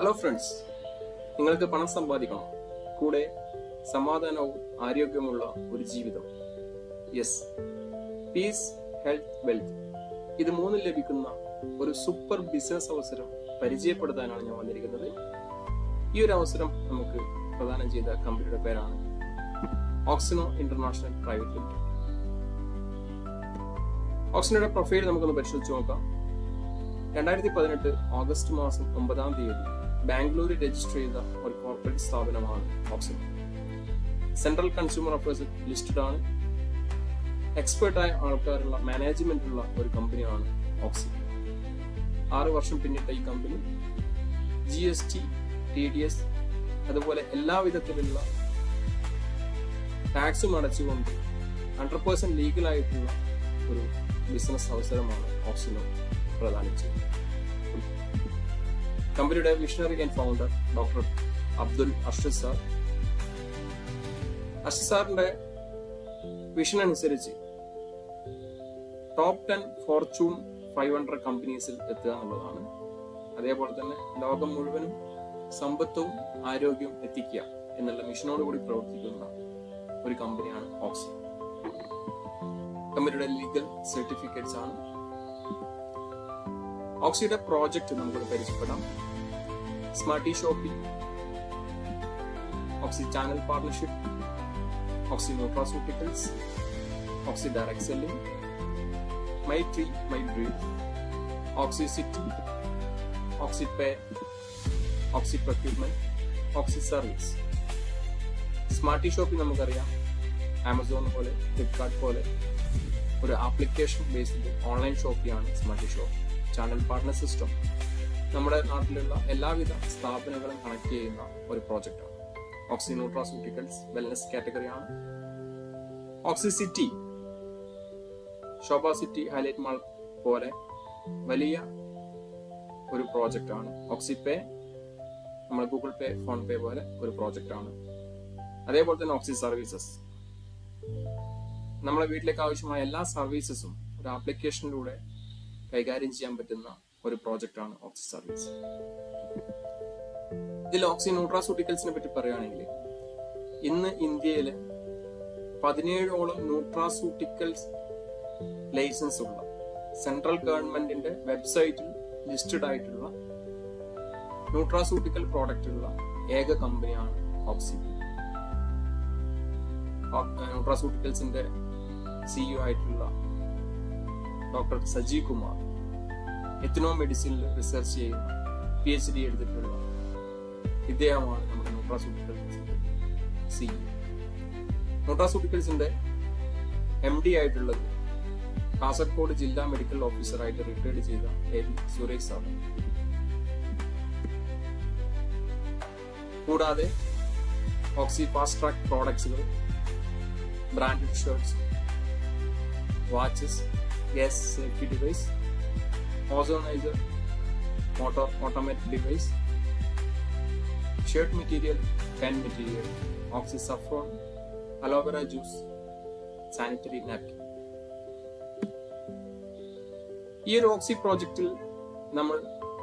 Hello friends നിങ്ങൾക്ക് പണം സമ്പാദിക്കണം? കൂടെ സമാധാനവും ആരോഗ്യവുമുള്ള ഒരു ജീവിതം. യെസ് പീസ് ഹെൽത്ത് വെൽത്ത് ഇത് മൂന്നും ലഭിക്കുന്ന ഒരു സൂപ്പർ ബിസിനസ് അവസരം പരിചയപ്പെടുത്താനാണ് ഞാൻ വന്നിരിക്കുന്നത്. ഈ ഒരു അവസരം നമുക്ക് പ്രദാനം ചെയ്ത കമ്പനിയുടെ പേരാണ് ഓക്സിനോ ഇന്റർനാഷണൽ പ്രൈവറ്റ് ലിമിറ്റഡ് ഓക്സിനോയുടെ പ്രൊഫൈൽ നമുക്കൊന്ന് പരിശോധിച്ച് നോക്കാം. രണ്ടായിരത്തി പതിനെട്ട് ഓഗസ്റ്റ് മാസം ഒമ്പതാം തീയതി ബാംഗ്ലൂർ രജിസ്റ്റർ ചെയ്ത ഒരു കോർപ്പറേറ്റ് സ്ഥാപനമാണ് oxygen central consumer affairs listed ആണ്. എക്സ്പേർട്ടായ ആൾക്കാരുള്ള മാനേജ്മെന്റുള്ള ഒരു കമ്പനിയാണ് ഓക്സിജൻ ആറു വർഷം പിന്നിട്ട ഈ company G S T T D S അതുപോലെ എല്ലാ വിധത്തിലുള്ള ടാക്സും അടച്ചുകൊണ്ട് ഹൺഡ്രഡ് പേഴ്സെന്റ് ലീഗലായിട്ടുള്ള ഒരു ബിസിനസ് അവസരമാണ് ഓക്സിജൻ പ്രദാനം ചെയ്യുന്നത്. കമ്പനിയുടെ missionary and founder doctor Abdul Arshad sir. Arshad സാറിന്റെ വിഷൻ അനുസരിച്ച് top ten fortune five hundred കമ്പനീസിൽ എത്തുക എന്നുള്ളതാണ്. അതേപോലെ തന്നെ ലോകം മുഴുവനും സമ്പത്തും ആരോഗ്യവും എത്തിക്കുക എന്നുള്ള മിഷനോട് കൂടി പ്രവർത്തിക്കുന്ന ഒരു കമ്പനിയാണ് ഓക്സി കമ്പനിയുടെ ലീഗൽ സർട്ടിഫിക്കറ്റ്സ് ആണ്. ഓക്സിയുടെ പ്രോജക്റ്റ് നമുക്ക് പരിചയപ്പെടാം. Smarty shopping Oxy channel partnership Oxy nutraceuticals Oxy direct selling my tree my breed Oxy city Oxy pay Oxy procurement Oxy service smarty shopping നമുക്കറിയാം ആമസോൺ പോലെ ഫ്ലിപ്കാർട്ട് പോലെ ഒരു application based online shopping smarty shop channel partner system നമ്മുടെ നാട്ടിലുള്ള എല്ലാവിധ സ്ഥാപനങ്ങളും connect ചെയ്യുന്ന ഒരു പ്രോജക്റ്റാണ് Oxy nutraceuticals wellness കാറ്റഗറിയാണ് Oxy city Sobha city highlight mall പോലെ വലിയ ഒരു പ്രോജക്റ്റാണ് ഓക്സി പേ നമ്മൾ ഗൂഗിൾ പേ ഫോൺ പേ പോലെ ഒരു പ്രോജക്റ്റാണ് അതേപോലെ തന്നെ ഓക്സി സർവീസസ് നമ്മുടെ വീട്ടിലേക്ക് ആവശ്യമായ എല്ലാ സർവീസസും ഒരു ആപ്ലിക്കേഷനിലൂടെ കൈകാര്യം ചെയ്യാൻ പറ്റുന്ന ഒരു പ്രോജക്റ്റ് ആണ് ഓക്സി സർവീസ്. ഇതിൽ ഓക്സി ന്യൂട്രാസ്യൂട്ടിക്കൽസിനെ പറ്റി പറയുകയാണെങ്കിൽ ഇന്ന് ഇന്ത്യയിൽ പതിനേഴോളം ന്യൂട്രാസ്യൂട്ടിക്കൽസ് ലൈസൻസ് ഉള്ള സെൻട്രൽ ഗവൺമെന്റിന്റെ വെബ്സൈറ്റിൽ ലിസ്റ്റഡ് ആയിട്ടുള്ള ന്യൂട്രാസ്യൂട്ടിക്കൽ പ്രോഡക്റ്റ് ഉള്ള ഏക കമ്പനിയാണ് ഓക്സി. ന്യൂട്രാസ്യൂട്ടിക്കൽസിന്റെ സിഇഒ ആയിട്ടുള്ള ഡോക്ടർ സജീവ് കുമാർ എത്തിനോ മെഡിസിനിൽ റിസർച്ച് ചെയ്യുന്ന പി എച്ച് ഡി എടുത്തിട്ടുള്ള ഇദ്ദേഹമാണ് നമ്മുടെ ന്യൂട്രാസ്യൂട്ടിക്കൽസിന്റെ സി ന്യൂട്രാസ്യൂട്ടിക്കൽസിന്റെ എം ഡി ആയിട്ടുള്ളത് കാസർഗോഡ് ജില്ലാ മെഡിക്കൽ ഓഫീസറായിട്ട് റിട്ടയർഡ് ചെയ്ത എ വി സുരേഷ് സാർ കൂടാതെ ഓക്സി fast track പ്രോഡക്ട്സുകൾ branded shirts watches gas safety device ozonizer motor automatic device shirt material pen material Oxy saffron aloe vera juice sanitary napkin. ഈ ഒരു ഓക്സി പ്രോജക്റ്റിൽ നമ്മൾ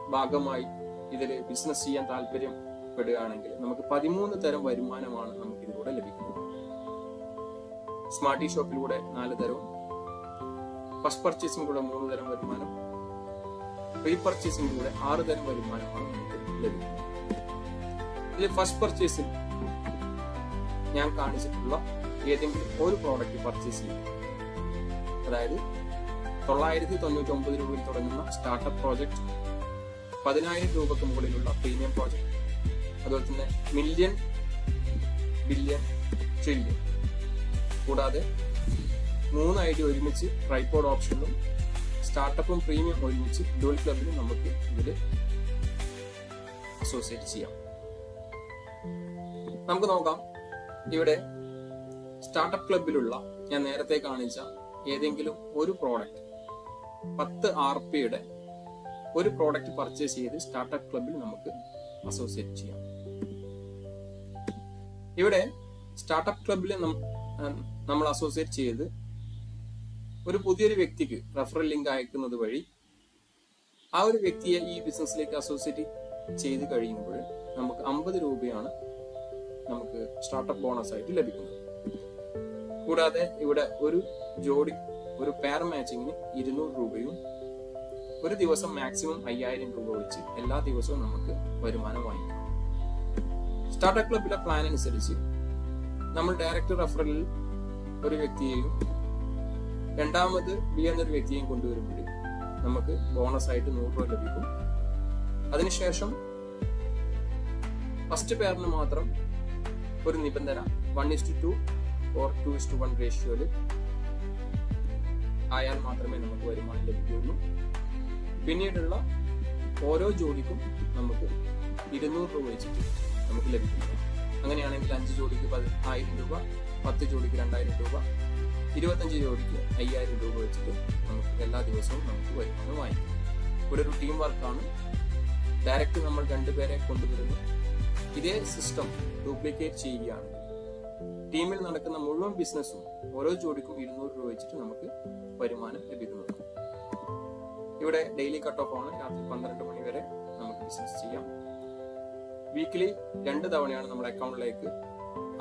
ഭാഗമായി ഇതിൽ ബിസിനസ് ചെയ്യാൻ താല്പര്യപ്പെടുകയാണെങ്കിൽ നമുക്ക് പതിമൂന്ന് തരം വരുമാനമാണ് നമുക്ക് ഇതിലൂടെ ലഭിക്കുന്നത് സ്മാർട്ടി ഷോപ്പിലൂടെ നാല് തരവും ഫസ്റ്റ് പർച്ചേസിംഗിലൂടെ മൂന്ന് തരം വരുമാനം റീ പർച്ചേസിംഗിലൂടെ ആറ് തരം വരുമാനമാണ് ലഭിക്കുന്നത്. ഫസ്റ്റ് പർച്ചേസിൽ ഞാൻ കാണിച്ചിട്ടുള്ള ഏതെങ്കിലും ഒരു പ്രോഡക്റ്റ് പർച്ചേസ് ചെയ്യും അതായത് തൊള്ളായിരത്തി തൊണ്ണൂറ്റി ഒമ്പത് രൂപയിൽ തുടങ്ങുന്ന സ്റ്റാർട്ടപ്പ് പ്രോജക്റ്റ് പതിനായിരം രൂപക്ക് മുകളിലുള്ള പ്രീമിയം പ്രോജക്റ്റ് അതുപോലെ തന്നെ മില്യൺ ബില്യൺ ട്രില്യൺ കൂടാതെ മൂന്ന് ഐ ഡി ഒരുമിച്ച് ട്രൈപോഡ് ഓപ്ഷനും സ്റ്റാർട്ടപ്പും പ്രീമിയം ഒരുമിച്ച് ഡുവൽ ക്ലബിന് നമുക്ക് ഇതിൽ അസോസിയേറ്റ് ചെയ്യാം. നമുക്ക് നോക്കാം. ഇവിടെ സ്റ്റാർട്ടപ്പ് ക്ലബിലുള്ള ഞാൻ നേരത്തെ കാണിച്ച ഏതെങ്കിലും ഒരു പ്രോഡക്റ്റ് പത്ത് ആർ പിയുടെ ഒരു പ്രോഡക്റ്റ് പർച്ചേസ് ചെയ്ത് സ്റ്റാർട്ടപ്പ് ക്ലബിൽ നമുക്ക് അസോസിയേറ്റ് ചെയ്യാം. ഇവിടെ സ്റ്റാർട്ടപ്പ് ക്ലബിൽ നമ്മൾ അസോസിയേറ്റ് ചെയ്ത് ഒരു പുതിയൊരു വ്യക്തിക്ക് റെഫറൽ ലിങ്ക് അയക്കുന്നത് വഴി ആ ഒരു വ്യക്തിയെ ഈ ബിസിനസ്സിലേക്ക് അസോസിയേറ്റ് ചെയ്ത് കഴിയുമ്പോൾ നമുക്ക് അമ്പത് രൂപയാണ് നമുക്ക് സ്റ്റാർട്ടപ്പ് ബോണസ് ആയിട്ട് ലഭിക്കുന്നത്. കൂടാതെ ഇവിടെ ഒരു ജോഡി ഒരു പെയർ മാച്ചിങ്ങിന് ഇരുന്നൂറ് രൂപയും ഒരു ദിവസം മാക്സിമം അയ്യായിരം രൂപ വെച്ച് എല്ലാ ദിവസവും നമുക്ക് വരുമാനം വാങ്ങിക്കാം. സ്റ്റാർട്ടപ്പ് ക്ലബിലെ പ്ലാൻ അനുസരിച്ച് നമ്മൾ ഡയറക്ടർ റെഫറലിൽ ഒരു വ്യക്തിയെയും രണ്ടാമത് ബി എന്നൊരു വ്യക്തിയെയും കൊണ്ടുവരുമ്പോൾ നമുക്ക് ബോണസ് ആയിട്ട് നൂറ് രൂപ ലഭിക്കും. അതിനുശേഷം ഫസ്റ്റ് പേറിന് മാത്രം ഒരു നിബന്ധന one is to two or two is to റേഷ്യോയിൽ ആയാൽ മാത്രമേ നമുക്ക് വരുമാനം ലഭിക്കുകയുള്ളൂ. പിന്നീടുള്ള ഓരോ ജോഡിക്കും നമുക്ക് ഇരുന്നൂറ് രൂപ വെച്ചിട്ട് നമുക്ക് ലഭിക്കുന്നു അങ്ങനെയാണെങ്കിൽ അഞ്ച് ജോഡിക്ക് ആയിരം രൂപ പത്ത് ജോഡിക്ക് രണ്ടായിരം രൂപ ഇരുപത്തഞ്ച് രൂപയ്ക്ക് അയ്യായിരം രൂപ വെച്ചിട്ട് നമുക്ക് എല്ലാ ദിവസവും നമുക്ക് വരുമാനം വാങ്ങിക്കാം. ഇവിടെ ഒരു ടീം വർക്കാണ് ഡയറക്റ്റ് നമ്മൾ രണ്ടുപേരെ കൊണ്ടുവരുന്നു. ഇതേ സിസ്റ്റം ഡ്യൂപ്ലിക്കേറ്റ് ചെയ്യുകയാണ്. ടീമിൽ നടക്കുന്ന മുഴുവൻ ബിസിനസ്സും ഓരോ ജോഡിക്കും ഇരുന്നൂറ് രൂപ വെച്ചിട്ട് നമുക്ക് വരുമാനം ലഭിക്കുന്നു. ഇവിടെ ഡെയിലി കട്ട് ഓഫ് ആണ്. രാത്രി പന്ത്രണ്ട് മണി വരെ നമുക്ക് ബിസിനസ് ചെയ്യാം. വീക്കിലി രണ്ട് തവണയാണ് നമ്മുടെ അക്കൗണ്ടിലേക്ക്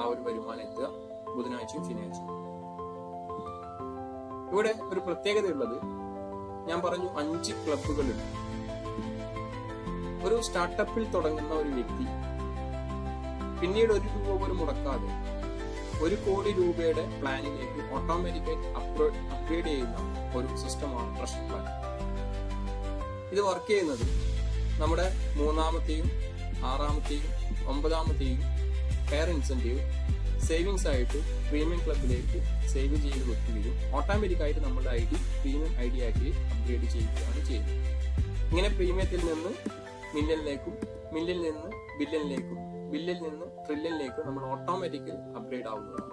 ആ ഒരു വരുമാനം എത്തുക. ബുധനാഴ്ചയും ശനിയാഴ്ചയും. ഇവിടെ ഒരു പ്രത്യേകതയുള്ളത്. ഞാൻ പറഞ്ഞു അഞ്ച് ക്ലബുകളുണ്ട് ഒരു സ്റ്റാർട്ടപ്പിൽ തുടങ്ങുന്ന ഒരു വ്യക്തി പിന്നീട് ഒരു രൂപ പോലും മുടക്കാതെ ഒരു കോടി രൂപയുടെ പ്ലാനിലേക്ക് ഓട്ടോമാറ്റിക്കായി അപ്ഗ്രേഡ് ചെയ്യുന്ന ഒരു സിസ്റ്റമാണ് ട്രസ്റ്റ് പ്ലാൻ ഇത് വർക്ക് ചെയ്യുന്നത് നമ്മുടെ മൂന്നാമത്തെയും ആറാമത്തെയും ഒമ്പതാമത്തെയും ഇൻസെന്റീവ് സേവിങ്സ് ആയിട്ട് പ്രീമിയം ക്ലബിലേക്ക് സേവ് ചെയ്ത് വെക്കുകയും ഓട്ടോമാറ്റിക്കായിട്ട് നമ്മുടെ I D premium I D ആക്കി അപ്ഗ്രേഡ് ചെയ്യുകയാണ് ചെയ്യുന്നത്. ഇങ്ങനെ പ്രീമിയത്തിൽ നിന്ന് മില്യനിലേക്കും മില്യനിൽ നിന്ന് ബില്യനിലേക്കും ബില്ലിൽ നിന്ന് ട്രില്യനിലേക്കും നമ്മൾ ഓട്ടോമാറ്റിക്കലി അപ്ഗ്രേഡ് ആവുന്നതാണ്.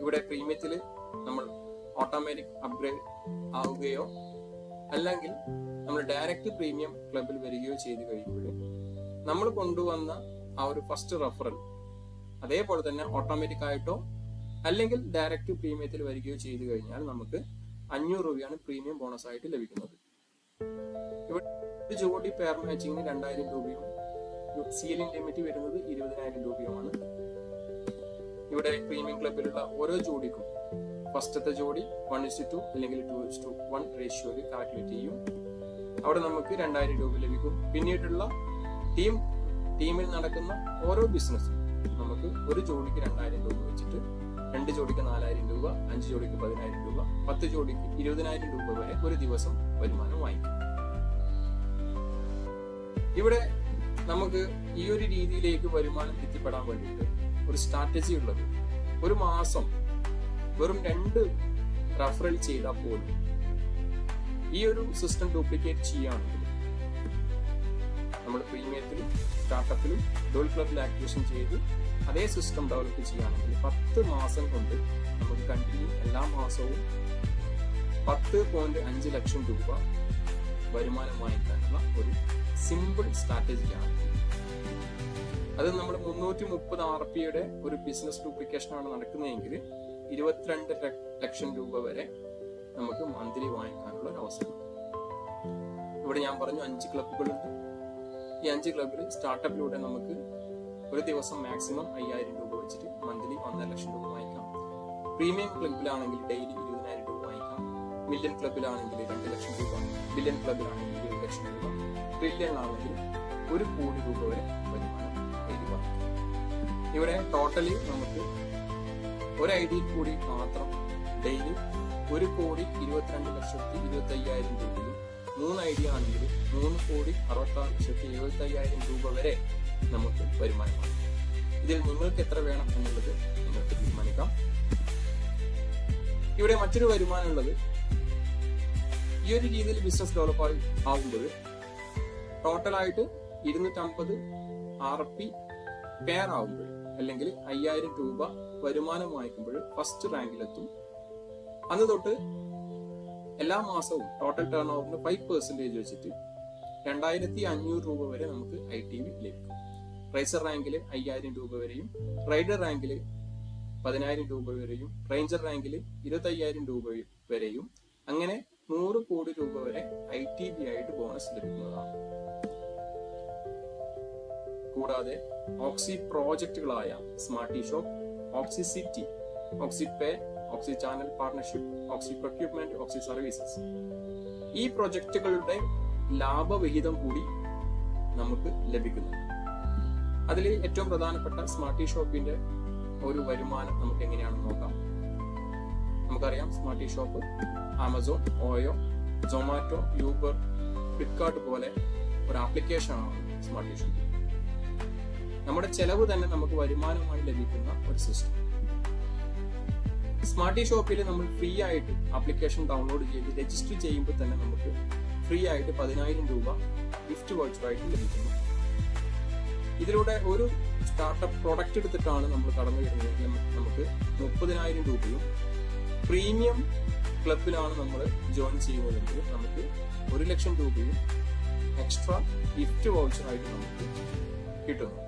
ഇവിടെ പ്രീമിയത്തിൽ നമ്മൾ ഓട്ടോമാറ്റിക് അപ്ഗ്രേഡ് ആവുകയോ അല്ലെങ്കിൽ നമ്മൾ ഡയറക്റ്റ് പ്രീമിയം ക്ലബിൽ വരികയോ ചെയ്തു കഴിയുമ്പോൾ നമ്മൾ കൊണ്ടുവന്ന ആ ഒരു ഫസ്റ്റ് റെഫറൽ അതേപോലെ തന്നെ ഓട്ടോമാറ്റിക് ആയിട്ടോ അല്ലെങ്കിൽ ഡയറക്റ്റ് പ്രീമിയത്തിൽ വരികയോ ചെയ്തു കഴിഞ്ഞാൽ നമുക്ക് അഞ്ഞൂറ് രൂപയാണ് പ്രീമിയം ബോണസ് ആയിട്ട് ലഭിക്കുന്നത്. ഇവിടെ ജോഡി പെയർ മാച്ചിങ്ങിന് രണ്ടായിരം രൂപയും സീലിംഗ് ലിമിറ്റ് വരുന്നത് ഇരുപതിനായിരം രൂപയുമാണ്. ഇവിടെ പ്രീമിയം ക്ലബിലുള്ള ഓരോ ജോഡിക്കും ഫസ്റ്റത്തെ ജോഡി വൺ ഇസ് ടു അല്ലെങ്കിൽ ടു ഇസ് ടു വൺ റേഷ്യോയിൽ കാൽക്കുലേറ്റ് ചെയ്യും. അവിടെ നമുക്ക് രണ്ടായിരം രൂപ ലഭിക്കും. പിന്നീടുള്ള ടീം ടീമിൽ നടക്കുന്ന ഓരോ ബിസിനസ്സും നമുക്ക് ഒരു ജോഡിക്ക് രണ്ടായിരം രൂപ വെച്ചിട്ട് രണ്ട് ജോഡിക്ക് നാലായിരം രൂപ അഞ്ച് ജോഡിക്ക് പതിനായിരം രൂപ പത്ത് ജോഡിക്ക് ഇരുപതിനായിരം രൂപ വരെ ഒരു ദിവസം വരുമാനം വാങ്ങിക്കും. ഇവിടെ നമുക്ക് ഈ ഒരു രീതിയിലേക്ക് വരുമാനം എത്തിപ്പെടാൻ വേണ്ടിയിട്ട് ഒരു സ്ട്രാറ്റജി ഉള്ളത്. ഒരു മാസം വെറും രണ്ട് റഫറൽ ചെയ്താൽ പോലും ഈ ഒരു സിസ്റ്റം ഡ്യൂപ്ലിക്കേറ്റ് ചെയ്യുകയാണെങ്കിൽ നമ്മൾ പ്രീമിയത്തിലും സ്റ്റാർട്ടപ്പിലും ക്ലബിൽ ആക്ടിവേഷൻ ചെയ്ത് അതേ സിസ്റ്റം ഡെവലപ്പ് ചെയ്യുകയാണെങ്കിൽ പത്ത് മാസം കൊണ്ട് നമുക്ക് കണ്ടിന്യൂ എല്ലാ മാസവും പത്ത് പോയിന്റ് അഞ്ച് ലക്ഷം രൂപ വരുമാനം വാങ്ങിക്കാനുള്ള ഒരു സിമ്പിൾ സ്ട്രാറ്റജിയാണ് അത് നമ്മൾ മുന്നൂറ്റി മുപ്പത് ആർ പിയുടെ ഒരു ബിസിനസ് ഡ്യൂപ്ലിക്കേഷൻ ആണ് നടക്കുന്നതെങ്കിൽ ഇരുപത്തിരണ്ട് ലക്ഷം രൂപ വരെ നമുക്ക് മന്ത്ലി വാങ്ങിക്കാനുള്ള ഒരു അവസരം. ഇവിടെ ഞാൻ പറഞ്ഞു അഞ്ച് ക്ലബുകളുണ്ട് അഞ്ച് ക്ലബിൽ സ്റ്റാർട്ടപ്പിലൂടെ നമുക്ക് ഒരു ദിവസം മാക്സിമം അയ്യായിരം രൂപ വെച്ചിട്ട് മന്ത്ലി ഒന്നര ലക്ഷം രൂപ വാങ്ങിക്കാം. പ്രീമിയം ക്ലബിലാണെങ്കിൽ ഡെയിലി ഇരുപതിനായിരം രൂപ വാങ്ങിക്കാം. മില്യൺ ക്ലബിലാണെങ്കിൽ രണ്ട് ലക്ഷം രൂപ ബില്യൺ ക്ലബിലാണെങ്കിൽ ഇരുപത് ലക്ഷം രൂപ ട്രില്യൺ ആണെങ്കിൽ ഒരു കോടി രൂപ വരെ വരുമാനം ഇവിടെ ടോട്ടലി നമുക്ക് ഒരു ഐ ഡിയിൽ കൂടി മാത്രം ഡെയിലി ഒരു കോടി ഇരുപത്തിരണ്ട് ലക്ഷത്തി ഇരുപത്തി അയ്യായിരം രൂപയും മൂന്ന് ഐ ഡി ആണെങ്കിൽ മൂന്ന് കോടി അറുപത്തി ആറ് ലക്ഷത്തി എഴുപത്തി അയ്യായിരം രൂപ വരെ നമുക്ക് വരുമാനമാണ് ഇതിൽ നിങ്ങൾക്ക് എത്ര വേണം എന്നുള്ളത് നിങ്ങൾക്ക് തീരുമാനിക്കാം. ഇവിടെ മറ്റൊരു വരുമാനം ഉള്ളത്. ഈ ഒരു രീതിയിൽ ബിസിനസ് ഡെവലപ്പ് ആകുമ്പോൾ ടോട്ടലായിട്ട് ഇരുന്നൂറ്റമ്പത് ആർ പി പെയർ ആകുമ്പോൾ അല്ലെങ്കിൽ അയ്യായിരം രൂപ വരുമാനം വാങ്ങിക്കുമ്പോൾ ഫസ്റ്റ് റാങ്കിലെത്തും അന്ന് തൊട്ട് എല്ലാ മാസവും ടോട്ടൽ ടേൺ ഓവറിന് ഫൈവ് പെർസെന്റേജ് വെച്ചിട്ട് രണ്ടായിരത്തി അഞ്ഞൂറ് രൂപ വരെ നമുക്ക് ഐ ടി വി ലഭിക്കും. റൈസർ റാങ്കിൽ അയ്യായിരം രൂപ വരെയും റൈഡർ റാങ്കിൽ പതിനായിരം രൂപ വരെയും റേഞ്ചർ റാങ്കിൽ ഇരുപത്തി അയ്യായിരം രൂപ വരെയും അങ്ങനെ നൂറ് കോടി രൂപ വരെ ഐ ടി ബി ആയിട്ട് ബോണസ് ലഭിക്കുന്നതാണ്. കൂടാതെ ഓക്സി പ്രോജക്റ്റുകളായ smarty shop Oxy city Oxy pay Oxy channel partnership Oxy procurement Oxy services ഈ പ്രൊജക്റ്റുകളുടെ ലാഭവിഹിതം കൂടി നമുക്ക് ലഭിക്കുന്നു അതിൽ ഏറ്റവും പ്രധാനപ്പെട്ട സ്മാർട്ടി ഷോപ്പിന്റെ ഒരു വരുമാനം നമുക്ക് എങ്ങനെയാണെന്ന് നോക്കാം. നമുക്കറിയാം smarty shop Amazon OYO Zomato Uber Flipkart പോലെ ഒരു ആപ്ലിക്കേഷൻ ആണ് സ്മാർട്ടി ഷോപ്പ് നമ്മുടെ ചെലവ് തന്നെ നമുക്ക് വരുമാനമായി ലഭിക്കുന്ന ഒരു സിസ്റ്റം സ്മാർട്ടി ഷോപ്പിൽ നമ്മൾ ഫ്രീ ആയിട്ട് ആപ്ലിക്കേഷൻ ഡൗൺലോഡ് ചെയ്ത് രജിസ്റ്റർ ചെയ്യുമ്പോൾ തന്നെ നമുക്ക് ഫ്രീ ആയിട്ട് പതിനായിരം രൂപ ഗിഫ്റ്റ് ആയിട്ട് ലഭിക്കുന്നു. ഇതിലൂടെ ഒരു സ്റ്റാർട്ടപ്പ് പ്രൊഡക്റ്റ് എടുത്തിട്ടാണ് നമ്മൾ കടന്നു വരുന്നത്. നമുക്ക് മുപ്പതിനായിരം രൂപയും പ്രീമിയം ക്ലബിലാണ് നമ്മൾ ജോയിൻ ചെയ്യുന്നതെങ്കിൽ നമുക്ക് ഒരു ലക്ഷം രൂപയും എക്സ്ട്രാ ഗിഫ്റ്റ് വൗച്ചറായിട്ട് നമുക്ക് കിട്ടുന്നു.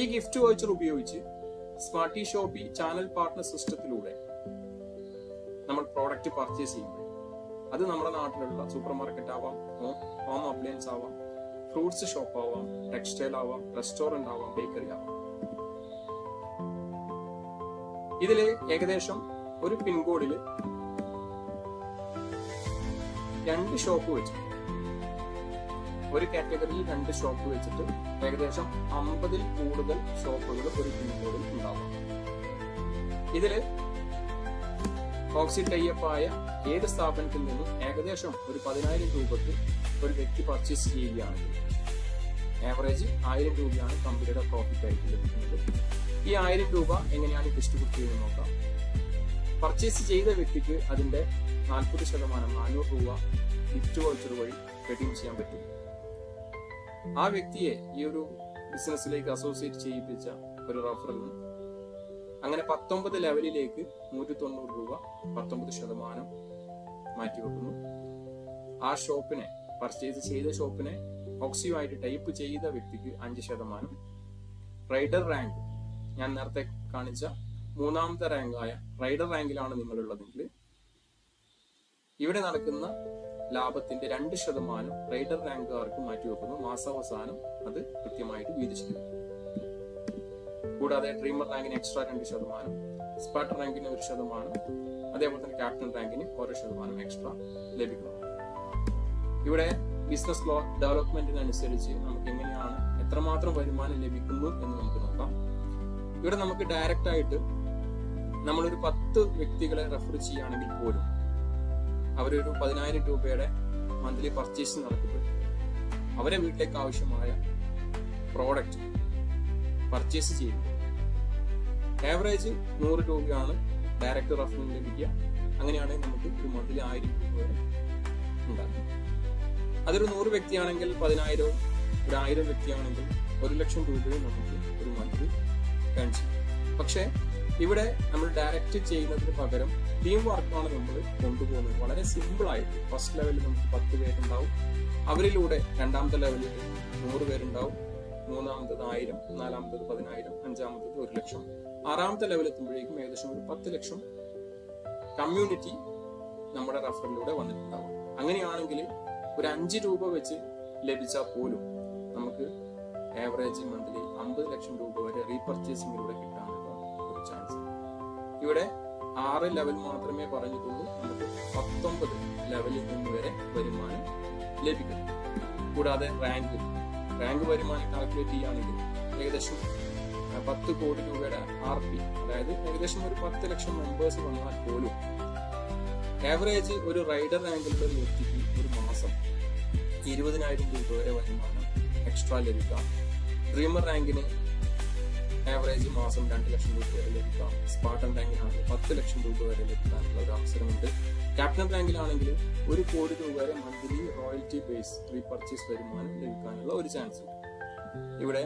ഈ ഗിഫ്റ്റ് വൗച്ചർ ഉപയോഗിച്ച് സ്മാർട്ടി ഷോപ്പി ചാനൽ പാർട്ട്ണർ സിസ്റ്റത്തിലൂടെ നമ്മൾ പ്രോഡക്റ്റ് പർച്ചേസ് ചെയ്യുമ്പോൾ അത് നമ്മുടെ നാട്ടിലുള്ള സൂപ്പർ മാർക്കറ്റ് ആവാം ഹോം അപ്ലയൻസ് ആവാം ഫ്രൂട്ട്സ് ഷോപ്പ് ആവാം ടെക്സ്റ്റൈൽ ആവാം റെസ്റ്റോറന്റ് ആവാം ബേക്കറി ആവാം. ഇതിൽ ഏകദേശം ഒരു പിൻകോഡിൽ രണ്ട് ഷോപ്പ് വെച്ചു ഒരു കാറ്റഗറിയിൽ രണ്ട് ഷോപ്പ് വെച്ചിട്ട് ഏകദേശം അമ്പതിൽ കൂടുതൽ ഷോപ്പുകൾ ഒരു പിൻകോഡിൽ ഉണ്ടാവും. ഇതിൽ ഓക്സി ടൈപ്പ് ആയ ഏത് സ്ഥാപനത്തിൽ നിന്നും ഏകദേശം ഒരു പതിനായിരം രൂപക്ക് ഒരു വ്യക്തി പർച്ചേസ് ചെയ്യുകയാണെങ്കിൽ ആവറേജ് ആയിരം രൂപയാണ് കമ്പനിയുടെ പ്രോഫിറ്റ് ആയിട്ട് ലഭിക്കുന്നത്. ഈ ആയിരം രൂപ എങ്ങനെയാണ് ഡിസ്ട്രിബ്യൂട്ട് ചെയ്യുന്നത് നോക്കാം. പർച്ചേസ് ചെയ്ത വ്യക്തിക്ക് അതിന്റെ നാൽപ്പത് ശതമാനം നാനൂറ് രൂപ ഗിഫ്റ്റ് വൗച്ചർ വഴി റെഡീം ചെയ്യാൻ പറ്റും. ആ വ്യക്തിയെ ഈ ഒരു ബിസിനസ്സിലേക്ക് അസോസിയേറ്റ് ചെയ്യിപ്പിച്ച ഒരു റഫറിന് അങ്ങനെ പത്തൊമ്പത് ലെവലിലേക്ക് നൂറ്റി തൊണ്ണൂറ് രൂപ പത്തൊമ്പത് ശതമാനം മാറ്റിവെക്കുന്നു. ആ ഷോപ്പിനെ പർച്ചേസ് ചെയ്ത ഷോപ്പിനെ ഓക്സിയുമായിട്ട് ടൈപ്പ് ചെയ്ത വ്യക്തിക്ക് അഞ്ച് ശതമാനം. റൈഡർ റാങ്ക് ഞാൻ നേരത്തെ കാണിച്ച മൂന്നാമത്തെ റാങ്കായ റൈഡർ റാങ്കിലാണ് നിങ്ങളുള്ളതെങ്കിൽ ഇവിടെ നടക്കുന്ന ലാഭത്തിന്റെ രണ്ട് ശതമാനം റൈഡർ റാങ്കുകാർക്ക് മാറ്റിവെക്കുന്നു. മാസാവസാനം അത് കൃത്യമായിട്ട് വീതിച്ചിരുന്നു കൂടാതെ ഡ്രീമർ റാങ്കിന് എക്സ്ട്രാ രണ്ട് ശതമാനം സ്പാട്ടർ റാങ്കിന് ഒരു ശതമാനം അതേപോലെ തന്നെ ക്യാപ്റ്റൻ റാങ്കിന് ഓരോ ശതമാനം എക്സ്ട്രാ ലഭിക്കുന്നു. ഇവിടെ ബിസിനസ് ലോ ഡെവലപ്മെന്റിനനുസരിച്ച് നമുക്ക് എങ്ങനെയാണ് എത്രമാത്രം വരുമാനം ലഭിക്കുന്നു എന്ന് നമുക്ക് നോക്കാം. ഇവിടെ നമുക്ക് ഡയറക്റ്റ് ആയിട്ട് നമ്മളൊരു പത്ത് വ്യക്തികളെ റെഫർ ചെയ്യുകയാണെങ്കിൽ പോലും അവരൊരു പതിനായിരം രൂപയുടെ മന്ത്ലി പർച്ചേസ് നടത്തിയിട്ട് അവരെ വീട്ടിലേക്ക് ആവശ്യമായ പ്രോഡക്റ്റ് പർച്ചേസ് ചെയ്യുന്നു. ആവറേജ് നൂറ് രൂപയാണ് ഡയറക്റ്റ് റെഫറൽ ലഭിക്കുക അങ്ങനെയാണെങ്കിൽ നമുക്ക് ഒരു മന്ത്ലി ആയിരം രൂപ വരെ അതൊരു നൂറ് വ്യക്തിയാണെങ്കിൽ പതിനായിരവും ഒരു ആയിരം വ്യക്തിയാണെങ്കിൽ ഒരു ലക്ഷം രൂപയും നമുക്ക് ഒരു മന്ത് കാണിച്ചു പക്ഷേ ഇവിടെ നമ്മൾ ഡയറക്റ്റ് ചെയ്യുന്നതിന് പകരം ടീം വർക്കാണ് നമ്മൾ കൊണ്ടുപോകുന്നത്. വളരെ സിമ്പിൾ ആയിട്ട്. ഫസ്റ്റ് ലെവലിൽ നമുക്ക് പത്ത് പേരുണ്ടാവും. അവരിലൂടെ രണ്ടാമത്തെ ലെവലിൽ നൂറ് പേരുണ്ടാവും. മൂന്നാമത്തത് ആയിരം നാലാമത്തത് പതിനായിരം അഞ്ചാമത്തത് ഒരു ലക്ഷം. ആറാമത്തെ ലെവൽ എത്തുമ്പോഴേക്കും ഏകദേശം ഒരു പത്ത് ലക്ഷം കമ്മ്യൂണിറ്റി നമ്മുടെ റഫറിലൂടെ വന്നിട്ടുണ്ടാവും. അങ്ങനെയാണെങ്കിൽ ഒരു അഞ്ച് രൂപ വെച്ച് ലഭിച്ചാൽ പോലും നമുക്ക് ആവറേജ് മന്ത്ലി അമ്പത് ലക്ഷം രൂപ വരെ റീപർച്ചേസിംഗിലൂടെ കിട്ടാനുള്ള ഒരു ചാൻസ് ഇവിടെ ആറ് ലെവൽ മാത്രമേ പറഞ്ഞിട്ടുള്ളൂ. നമുക്ക് പത്തൊമ്പത് ലെവലിൽ നിന്ന് വരെ വരുമാനം ലഭിക്കും. കൂടാതെ റാങ്ക് റാങ്ക് വരുമാനം കാൽക്കുലേറ്റ് ചെയ്യുകയാണെങ്കിൽ ഏകദേശം പത്ത് കോടി രൂപയുടെ ആർ പി അതായത് ഏകദേശം ഒരു പത്ത് ലക്ഷം മെമ്പേഴ്സ് വന്നാൽ പോലും ആവറേജ് ഒരു റൈഡർ ആംഗിളിലെ ഒരു വ്യക്തിക്ക് ഒരു മാസം ഇരുപതിനായിരം രൂപ വരെ വരുമാനം എക്സ്ട്രാ ലഭിക്കാം. ഡ്രീമർ റാങ്കിന് ആവറേജ് മാസം രണ്ട് ലക്ഷം രൂപ വരെ ലഭിക്കാം. സ്പാർട്ടൻ റാങ്കിനാണെങ്കിൽ പത്ത് ലക്ഷം രൂപ വരെ ലഭിക്കാനുള്ള ഒരു അവസരമുണ്ട്. ക്യാപ്റ്റൻ റാങ്കിലാണെങ്കിൽ ഒരു കോടി രൂപ വരെ മന്ത്ലി റോയൽറ്റി ബേസ് റീപർച്ചേസ് വരുമാനം ലഭിക്കാനുള്ള ഒരു ചാൻസ് ഉണ്ട്. ഇവിടെ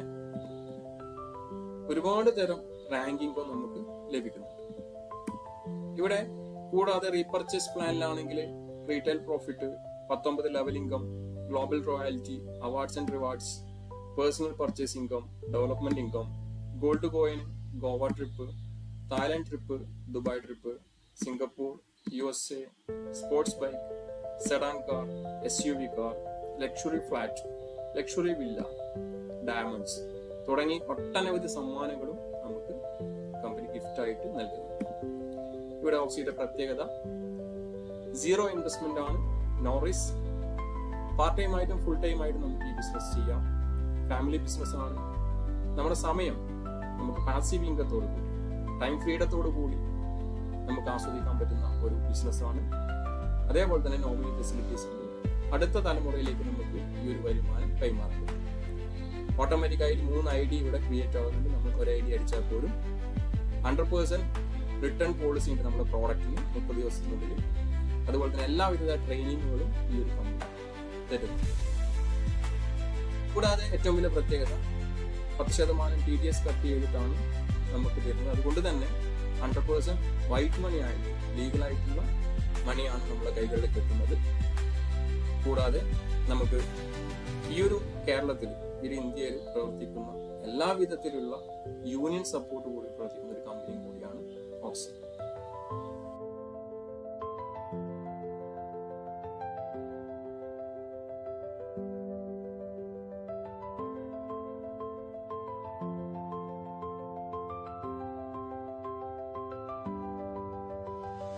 ഒരുപാട് തരം റാങ്കിങ്ങോ നമുക്ക് ലഭിക്കുന്നു. ഇവിടെ കൂടാതെ റീപർച്ചേസ് പ്ലാനിലാണെങ്കിൽ റീറ്റെയിൽ പ്രോഫിറ്റ് പത്തൊമ്പത് level income global royalty awards and rewards personal purchase income development income gold coin Goa trip Thailand trip Dubai trip Singapore U S A sports bike sedan car S U V car luxury flat luxury villa diamonds തുടങ്ങി ഒട്ടനവധി സമ്മാനങ്ങളും നമുക്ക് company gift ആയിട്ട് നൽകുന്നു. ഇവിടെ ഓക്സിയുടെ പ്രത്യേകത zero investment ആണ്. നോ പാർട്ട് ടൈം ആയിട്ടും ഫുൾ ടൈം ആയിട്ടും നമുക്ക് ഈ ബിസിനസ് ചെയ്യാം. ഫാമിലി ബിസിനസ് ആണ്. നമ്മുടെ സമയം നമുക്ക് പാസീവ് ഇൻകത്തോട് കൂടി ടൈം ഫ്രീഡത്തോട് കൂടി നമുക്ക് ആസ്വദിക്കാൻ പറ്റുന്ന ഒരു ബിസിനസ് ആണ്. അതേപോലെ തന്നെ നോമിനി ഫെസിലിറ്റീസ് ഉണ്ട്. അടുത്ത തലമുറയിലേക്ക് നമുക്ക് ഈ ഒരു വരുമാനം കൈമാറും ഓട്ടോമാറ്റിക്കായി മൂന്ന് ഐ ഡി ഇവിടെ ക്രിയേറ്റ് ആവുന്നുണ്ട്. നമുക്ക് ഒരു ഐ ഡി അടിച്ചാൽ പോലും ഹൺഡ്രഡ് പേഴ്സെന്റ് റിട്ടേൺ പോളിസി ഉണ്ട് നമ്മുടെ പ്രോഡക്റ്റിന് മുപ്പത് ദിവസത്തിനുള്ളിൽ. അതുപോലെ തന്നെ എല്ലാവിധ ട്രെയിനിങ്ങുകളും ഈ ഒരു കമ്പനി തരുന്നു കൂടാതെ ഏറ്റവും വലിയ പ്രത്യേകത പത്ത് ശതമാനം ടി ഡി എസ് കട്ട് ചെയ്തിട്ടാണ് നമുക്ക് തരുന്നത്. അതുകൊണ്ട് തന്നെ ഹൺഡ്രഡ് പേഴ്സെന്റ് വൈറ്റ് മണി ആയിട്ട് ലീഗലായിട്ടുള്ള മണിയാണ് നമ്മുടെ കൈകളിലേക്ക് എത്തുന്നത്. കൂടാതെ നമുക്ക് ഈ ഒരു കേരളത്തിൽ ഒരു ഇന്ത്യയിൽ പ്രവർത്തിക്കുന്ന എല്ലാ വിധത്തിലുള്ള യൂണിയൻ സപ്പോർട്ട് കൂടി പ്രവർത്തിക്കുന്ന ഒരു കമ്പനി